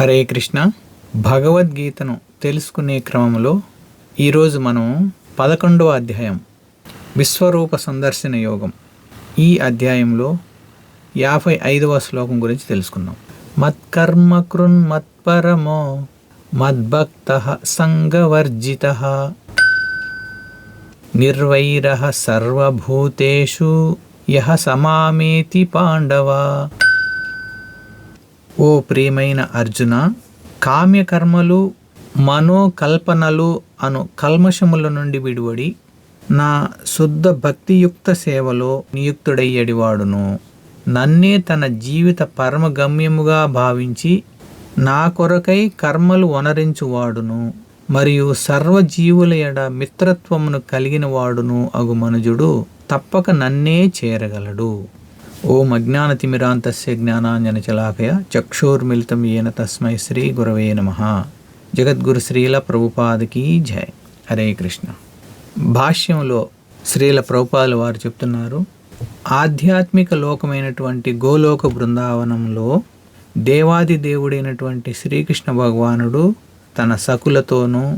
హరే కృష్ణ. భగవద్గీతను తెలుసుకునే క్రమంలో ఈరోజు మనం పదకొండవ అధ్యాయం విశ్వరూప సందర్శన యోగం. ఈ అధ్యాయంలో యాభై ఐదవ శ్లోకం గురించి తెలుసుకుందాం. మత్కర్మ కృన్ మత్పరమో మద్భక్త సంగవర్జిత నిర్వైర సర్వభూతేషు యహ సమామేతి పాండవ. ఓ ప్రియమైన అర్జున కామ్యకర్మలు మనోకల్పనలు అను కల్మషముల నుండి విడివడి నా శుద్ధ భక్తియుక్త సేవలో నియుక్తుడయ్యడివాడును. నన్నే తన జీవిత పరమగమ్యముగా భావించి నా కొరకై కర్మలు వనరించువాడును మరియు సర్వజీవుల ఎడ మిత్రత్వమును కలిగిన వాడును అగు మనుజుడు తప్పక నన్నే చేరగలడు. ఓం అజ్ఞానతిమిరాంతస్య జ్ఞానాంజనచలాకయ చక్షోర్మిళితం ఏన తస్మై శ్రీ గురవే నమ. జగద్గురు శ్రీల ప్రభుపాదకి జయ హరే కృష్ణ. భాష్యంలో శ్రీల ప్రభుపాదులు వారు చెప్తున్నారు ఆధ్యాత్మిక లోకమైనటువంటి గోలోక బృందావనంలో దేవాది దేవుడైనటువంటి శ్రీకృష్ణ భగవానుడు తన సకులతోనూ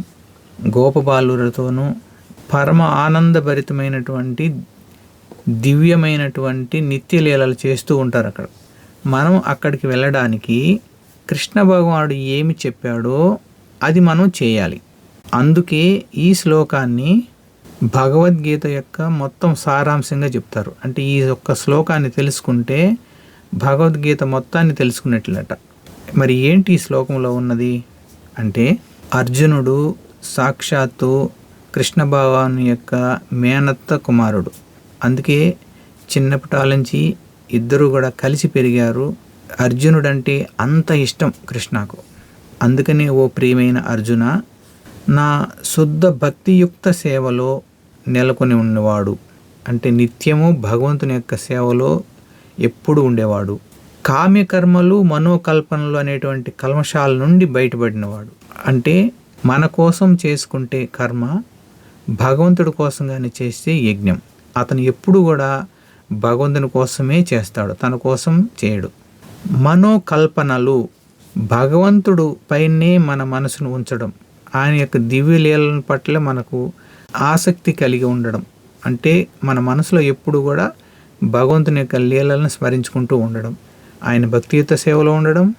గోపబాలులతోనూ పరమ ఆనందభరితమైనటువంటి దివ్యమైనటువంటి నిత్యలీలలు చేస్తూ ఉంటారు అక్కడ. మనం అక్కడికి వెళ్ళడానికి కృష్ణ భగవానుడు ఏమి చెప్పాడో అది మనం చేయాలి. అందుకే ఈ శ్లోకాన్ని భగవద్గీత యొక్క మొత్తం సారాంశంగా చెప్తారు. అంటే ఈ యొక్క శ్లోకాన్ని తెలుసుకుంటే భగవద్గీత మొత్తాన్ని తెలుసుకున్నట్లట మరి ఏంటి ఈ శ్లోకంలో ఉన్నది? అంటే అర్జునుడు సాక్షాత్తు కృష్ణ భగవాను యొక్క మేనత్త కుమారుడు. అందుకే చిన్నపటాలంచి ఇద్దరు కూడా కలిసి పెరిగారు. అర్జునుడంటే అంత ఇష్టం కృష్ణకు. అందుకనే ఓ ప్రియమైన అర్జున నా శుద్ధ భక్తియుక్త సేవలో నెలకొని ఉన్నవాడు. అంటే నిత్యము భగవంతుని యొక్క సేవలో ఎప్పుడు ఉండేవాడు. కామ్యకర్మలు మనోకల్పనలు అనేటువంటి కల్మషాల నుండి బయటపడినవాడు. అంటే మన కోసం చేసుకుంటే కర్మ భగవంతుడి కోసం కానీ చేస్తే యజ్ఞం. అతను ఎప్పుడు కూడా భగవంతుని కోసమే చేస్తాడు తన కోసం చేయడు. మనోకల్పనలు భగవంతుడు పైనే మన మనసును ఉంచడం ఆయన యొక్క దివ్య లీలల పట్ల మనకు ఆసక్తి కలిగి ఉండడం. అంటే మన మనసులో ఎప్పుడు కూడా భగవంతుని యొక్క లీలలను స్మరించుకుంటూ ఉండడం. ఆయన భక్తియుత సేవలో ఉండడం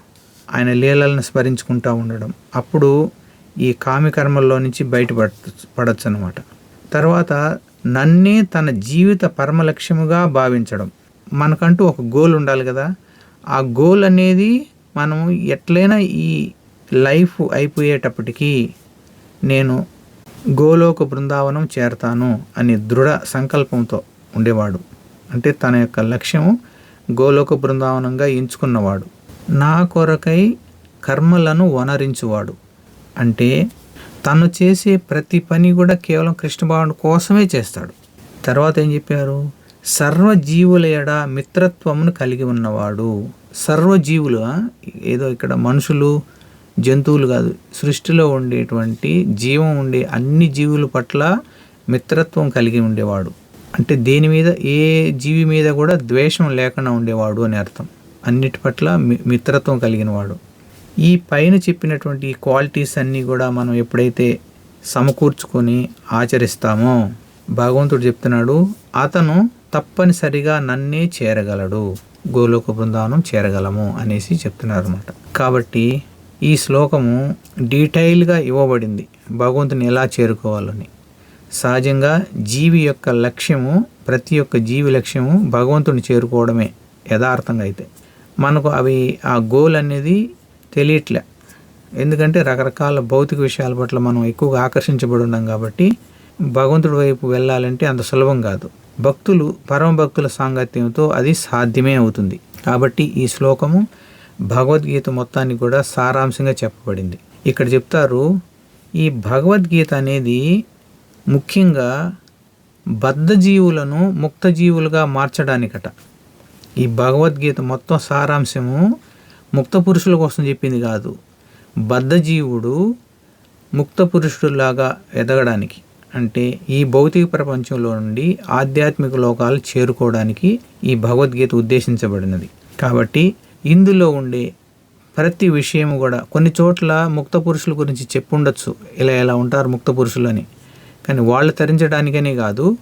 ఆయన లీలలను స్మరించుకుంటూ ఉండడం. అప్పుడు ఈ కామికర్మల్లో నుంచి బయటపడ పడచ్చు అనమాట తర్వాత నన్నే తన జీవిత పరమ లక్ష్యముగా భావించడం. మనకంటూ ఒక గోల్ ఉండాలి కదా. ఆ గోల్ అనేది మనం ఎట్లయినా ఈ లైఫ్ అయిపోయేటప్పటికీ నేను గోలోక బృందావనం చేరతాను అనే దృఢ సంకల్పంతో ఉండేవాడు. అంటే తన యొక్క లక్ష్యం గోలోక బృందావనంగా ఎంచుకున్నవాడు. నా కొరకై కర్మలను వనరించువాడు. అంటే తను చేసే ప్రతి పని కూడా కేవలం కృష్ణ భగవానుడి కోసమే చేస్తాడు. తర్వాత ఏం చెప్పారు? సర్వజీవుల ఎడ మిత్రత్వమును కలిగి ఉన్నవాడు. సర్వజీవులు ఏదో ఇక్కడ మనుషులు జంతువులు కాదు. సృష్టిలో ఉండేటువంటి జీవం ఉండే అన్ని జీవుల పట్ల మిత్రత్వం కలిగి ఉండేవాడు. అంటే దేని మీద? ఏ జీవి మీద కూడా ద్వేషం లేకుండా ఉండేవాడు అని అర్థం. అన్నిటి పట్ల మిత్రత్వం కలిగినవాడు. ఈ పైన చెప్పినటువంటి క్వాలిటీస్ అన్నీ కూడా మనం ఎప్పుడైతే సమకూర్చుకొని ఆచరిస్తామో భగవంతుడు చెప్తున్నాడు అతను తప్పనిసరిగా నన్నే చేరగలడు. గోలోక బృందావనం చేరగలము అనేసి చెప్తున్నారు అనమాట కాబట్టి ఈ శ్లోకము డీటెయిల్గా ఇవ్వబడింది. భగవంతుని ఎలా చేరుకోవాలని. సహజంగా జీవి యొక్క లక్ష్యము ప్రతి ఒక్క జీవి లక్ష్యము భగవంతుని చేరుకోవడమే యథార్థంగా అయితే. మనకు అవి ఆ గోల్ అనేది తెలియట్లే. ఎందుకంటే రకరకాల భౌతిక విషయాల పట్ల మనం ఎక్కువగా ఆకర్షించబడి ఉన్నాం కాబట్టి భగవంతుడి వైపు వెళ్ళాలంటే అంత సులభం కాదు. భక్తులు పరమ భక్తుల సాంగత్యంతో అది సాధ్యమే అవుతుంది. కాబట్టి ఈ శ్లోకము భగవద్గీత మొత్తాన్ని కూడా సారాంశంగా చెప్పబడింది. ఇక్కడ చెప్తారు ఈ భగవద్గీత అనేది ముఖ్యంగా బద్ధజీవులను ముక్తజీవులుగా మార్చడానికట. ఈ భగవద్గీత మొత్తం సారాంశము ముక్త పురుషుల కోసం చెప్పింది కాదు. బద్ధజీవుడు ముక్త పురుషుడిలాగా ఎదగడానికి అంటే ఈ భౌతిక ప్రపంచంలో నుండి ఆధ్యాత్మిక లోకాలు చేరుకోవడానికి ఈ భగవద్గీత ఉద్దేశించబడినది. కాబట్టి ఇందులో ఉండే ప్రతి విషయము కూడా కొన్ని చోట్ల ముక్త పురుషుల గురించి చెప్పుండొచ్చు. ఇలా ఇలా ఉంటారు ముక్త పురుషులు అని. కానీ వాళ్ళు తరించడానికనే కాదు.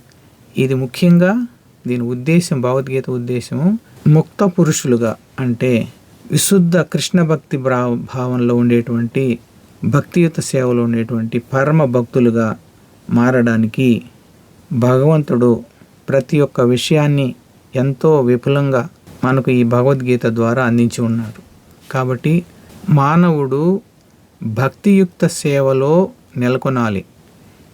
ఇది ముఖ్యంగా దీని ఉద్దేశం భగవద్గీత ఉద్దేశము ముక్త పురుషులుగా అంటే విశుద్ధ కృష్ణ భక్తి భా- భావంలో ఉండేటువంటి భక్తియుత సేవలో ఉండేటువంటి పరమ భక్తులుగా మారడానికి భగవంతుడు ప్రతి ఒక్క విషయాన్ని ఎంతో విపులంగా మనకు ఈ భగవద్గీత ద్వారా అందించి ఉన్నారు. కాబట్టి మానవుడు భక్తియుక్త సేవలో నెలకొనాలి.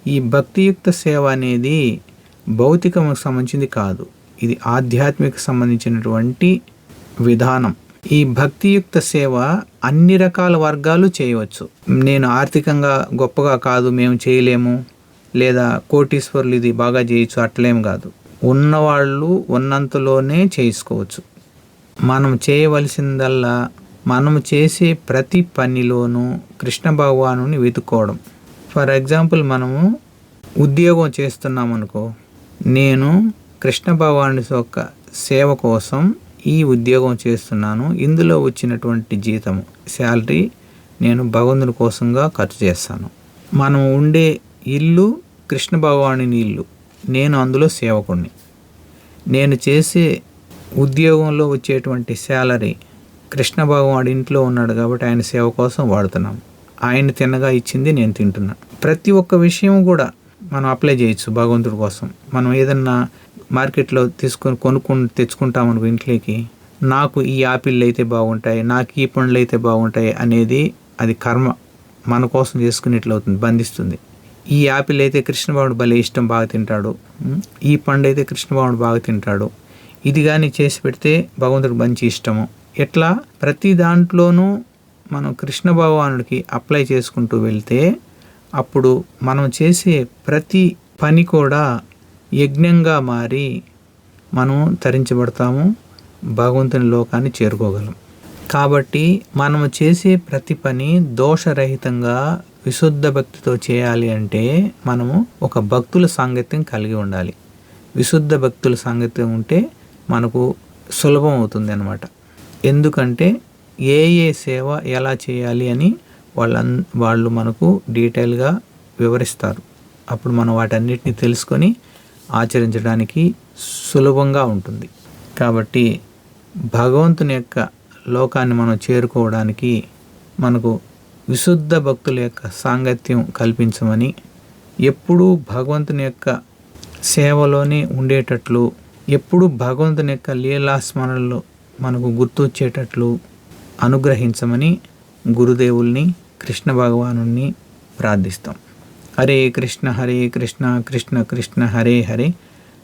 ఈ భక్తియుక్త సేవ అనేది భౌతికముకు సంబంధించింది కాదు. ఇది ఆధ్యాత్మిక సంబంధించినటువంటి విధానం. ఈ భక్తియుక్త సేవ అన్ని రకాల వర్గాలు చేయవచ్చు. నేను ఆర్థికంగా గొప్పగా కాదు మేము చేయలేము. లేదా కోటీశ్వరులు ఇది బాగా చేయొచ్చు అట్లేం కాదు. ఉన్నవాళ్ళు ఉన్నంతలోనే చేసుకోవచ్చు. మనం చేయవలసిందల్లా మనం చేసే ప్రతి పనిలోనూ కృష్ణ భగవానుని వెతుక్కోవడం. ఫర్ ఎగ్జాంపుల్ మనము ఉద్యోగం చేస్తున్నాం అనుకో నేను కృష్ణ భగవాను యొక్క సేవ కోసం ఈ ఉద్యోగం చేస్తున్నాను. ఇందులో వచ్చినటువంటి జీతము శాలరీ నేను భగవంతుని కోసంగా ఖర్చు చేస్తాను. మనం ఉండే ఇల్లు కృష్ణ భగవాని ఇల్లు. నేను అందులో సేవకుణ్ణి. నేను చేసే ఉద్యోగంలో వచ్చేటువంటి శాలరీ కృష్ణ భగవానుడి ఇంట్లో ఉన్నాడు కాబట్టి ఆయన సేవ కోసం వాడుతున్నాం ఆయన తిన్నగా ఇచ్చింది నేను తింటున్నాను ప్రతి ఒక్క విషయం కూడా మనం అప్లై చేయొచ్చు భగవంతుడి కోసం. మనం ఏదన్నా మార్కెట్లో తీసుకొని కొనుక్కుని తెచ్చుకుంటాం అనుకో ఇంట్లోకి నాకు ఈ ఆపిల్ అయితే బాగుంటాయి నాకు ఈ పండ్లు అయితే బాగుంటాయి అనేది అది కర్మ మన కోసం చేసుకునేట్లు అవుతుంది బంధిస్తుంది. ఈ యాపిల్ అయితే కృష్ణబాబుడు భలే ఇష్టం బాగా తింటాడు. ఈ పండు అయితే కృష్ణబాబుడు బాగా తింటాడు. ఇది కానీ చేసి పెడితే భగవంతుడికి మంచి ఇష్టము. ఎట్లా? ప్రతి దాంట్లోనూ మనం కృష్ణ భగవానుడికి అప్లై చేసుకుంటూ వెళ్తే అప్పుడు మనం చేసే ప్రతి పని కూడా యజ్ఞంగా మారి మనం తరించబడతాము భగవంతుని లోకాన్ని చేరుకోగలం. కాబట్టి మనం చేసే ప్రతి పని దోషరహితంగా విశుద్ధ భక్తితో చేయాలి అంటే మనము ఒక భక్తుల సాంగత్యం కలిగి ఉండాలి. విశుద్ధ భక్తుల సాంగత్యం ఉంటే మనకు సులభం అవుతుంది అన్నమాట. ఎందుకంటే ఏ ఏ సేవ ఎలా చేయాలి అని వాళ్ళ వాళ్ళు మనకు డీటెయిల్గా వివరిస్తారు. అప్పుడు మనం వాటన్నిటిని తెలుసుకొని ఆచరించడానికి సులభంగా ఉంటుంది. కాబట్టి భగవంతుని యొక్క లోకాన్ని మనం చేరుకోవడానికి మనకు విశుద్ధ భక్తుల యొక్క సాంగత్యం కల్పించమని ఎప్పుడూ భగవంతుని యొక్క సేవలోనే ఉండేటట్లు ఎప్పుడూ భగవంతుని యొక్క లీలాస్మరణలు మనకు గుర్తొచ్చేటట్లు అనుగ్రహించమని గురుదేవుల్ని కృష్ణ భగవాను ప్రార్థిస్తాం. హరే కృష్ణ హరే కృష్ణ కృష్ణ కృష్ణ హరే హరే.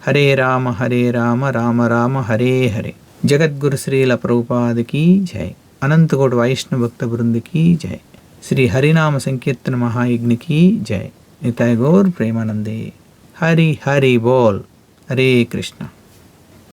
హరే రామ హరే రామ రామ రామ హరే హరే. జగద్గురు శ్రీల ప్రభుపాదికి జై. అనంతకోటి వైష్ణవ భక్త బృందికి జై. శ్రీ హరినామ సంకీర్తన మహాయజ్ఞకి జై. నితాయ్ గౌర్ ప్రేమానందే. హరి హరి బోల్. హరే కృష్ణ.